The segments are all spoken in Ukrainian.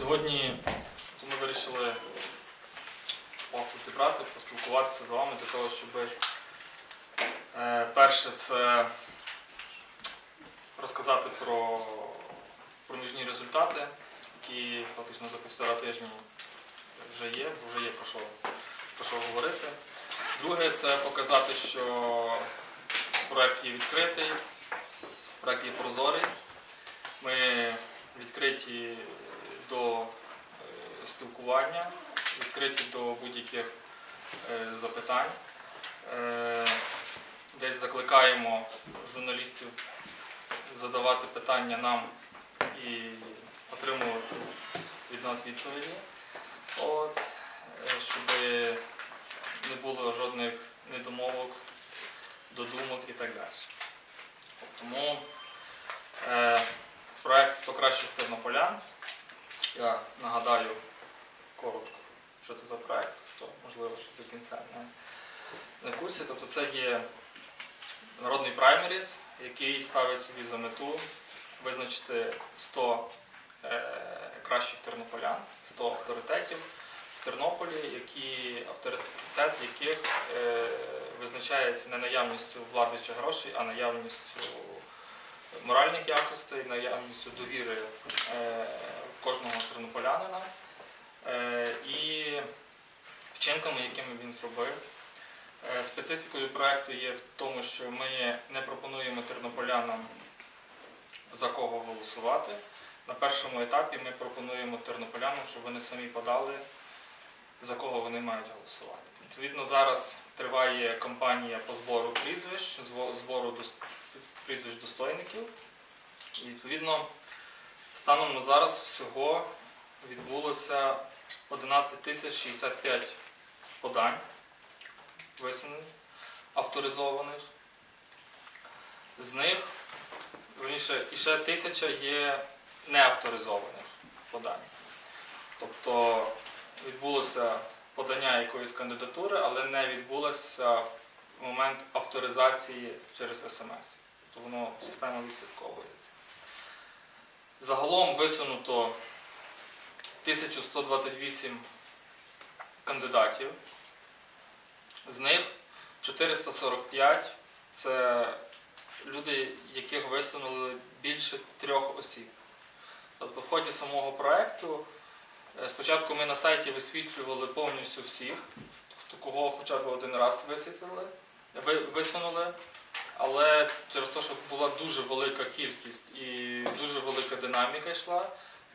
Сьогодні ми вирішили тут зібрати, поспілкуватися з вами для того, щоб е, перше це розказати про проміжні результати, які фактично за півтора тижні вже є, вже є про що, про що говорити. Друге це показати, що проект є відкритий, проект є прозорий. Ми відкриті до е, спілкування, відкриті до будь-яких е, запитань. Е, Десь закликаємо журналістів задавати питання нам і отримувати від нас відповіді, От, е, щоб не було жодних недомовок, додумок і так далі. Тому е, проект 100 кращих тернополян. Я нагадаю коротко, що це за проект, хто можливо що до кінця не, не курсі. Тобто це є народний праймеріс, який ставить собі за мету визначити 100 е, кращих тернополян, 100 авторитетів в Тернополі, які, авторитет яких е, визначається не наявністю влади чи грошей, а наявністю моральних якостей, наявністю довіри е, кожного тернополянина е, і вчинками, якими він зробив. Е, Специфікою проекту є в тому, що ми не пропонуємо тернополянам за кого голосувати. На першому етапі ми пропонуємо тернополянам, щоб вони самі подали, за кого вони мають голосувати. Відповідно, зараз триває кампанія по збору прізвищ, збору прізвищ достойників. І відповідно, станом на зараз всього відбулося 11 тисяч 65 подань висунених, авторизованих. З них, верніше, і ще тисяча є неавторизованих подань. Тобто відбулося подання якоїсь кандидатури, але не відбулося момент авторизації через смс. Тобто воно система відслідковується. Загалом висунуто 1128 кандидатів. З них 445 це люди, яких висунули більше трьох осіб. Тобто в ході самого проєкту спочатку ми на сайті висвітлювали повністю всіх, кого хоча б один раз висунули. Але через те, що була дуже велика кількість і дуже велика динаміка йшла,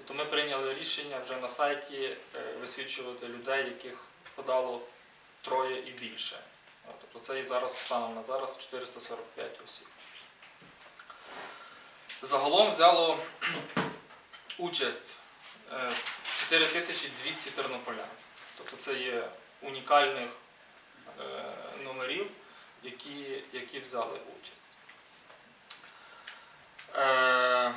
то ми прийняли рішення вже на сайті е, висвічувати людей, яких подало троє і більше. Тобто це є зараз станом на зараз 445 осіб. Загалом взяло участь е, 4200 тернополян. Тобто це є унікальних е, номерів, які, які взяли участь. Е,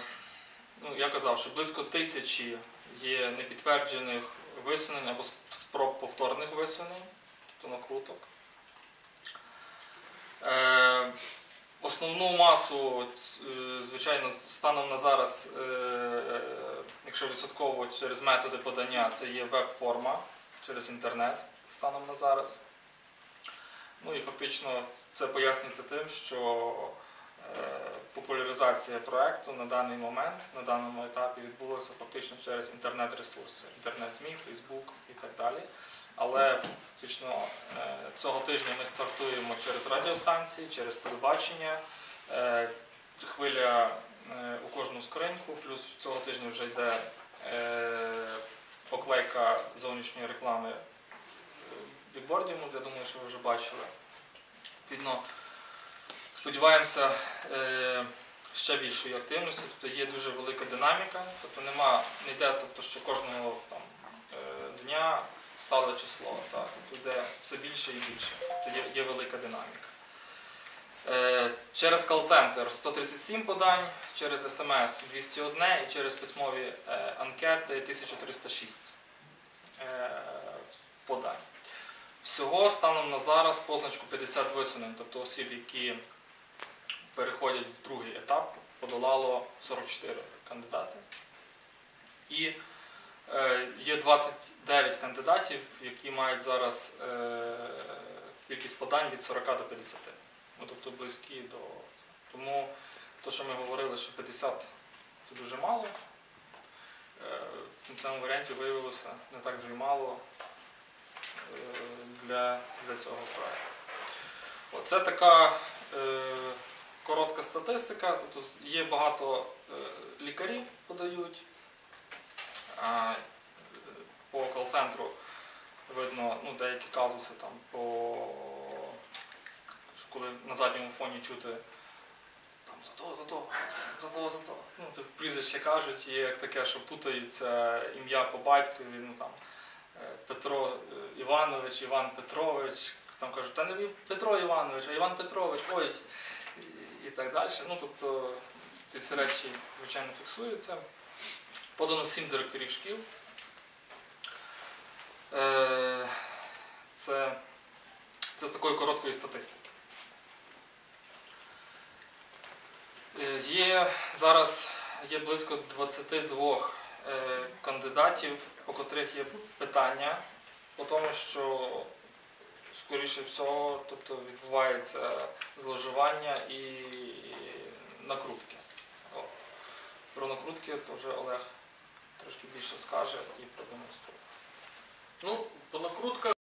ну, я казав, що близько тисячі є непідтверджених висунень або спроб повторних висунень, то накруток. Е, основну масу, е, звичайно, станом на зараз, е, е, якщо відсотково через методи подання, це є веб-форма через інтернет станом на зараз. Ну і фактично це пояснюється тим, що популяризація проекту на даний момент, на даному етапі відбулася фактично через інтернет-ресурси, інтернет-ЗМІ, Фейсбук і так далі. Але фактично е, цього тижня ми стартуємо через радіостанції, через телебачення. Е, Хвиля е, у кожну скриньку, плюс цього тижня вже йде поклейка зовнішньої реклами бікбордів, я думаю, що ви вже бачили. Відповідно, сподіваємося ще більшої активності, тобто є дуже велика динаміка, тобто нема, не йде, тобто, що кожного там, дня стало число, так, тобто все більше і більше, тобто є, є велика динаміка. Е, Через кол-центр 137 подань, через смс 201 і через письмові е, анкети 1306 е, подань. Всього станом на зараз позначку 50 висунень, тобто осіб, які переходять в другий етап, подолало 44 кандидати. І Є 29 кандидатів, які мають зараз е, кількість подань від 40 до 50. Ну, тобто близькі до. Тому те, що ми говорили, що 50 це дуже мало. е, В кінцевому варіанті виявилося не так вже й мало е, для, для цього проекту. Оце така е, коротка статистика. Тобто є багато е, лікарів подають. Е, по кол-центру видно ну, деякі казуси там по коли на задньому фоні чути там за то, за то, за то, за то. Ну, то прізвище кажуть, є як таке, що путаються ім'я по батькові, ну там е, Петро е, Іванович, Іван Петрович, там кажуть, та не Петро Іванович, а Іван Петрович, ой, і так далі. Ну, тобто ці всі речі, звичайно, фіксуються. Подано сім директорів шкіл. Е, Це, це з такої короткої статистики. Е, Є зараз є близько 22 е, кандидатів, по котрих є питання, по тому, що скоріше всього тобто, відбувається зловживання і накрутки. Про накрутки то вже Олег трошки більше скаже і продемонструє. Ну, по накрутках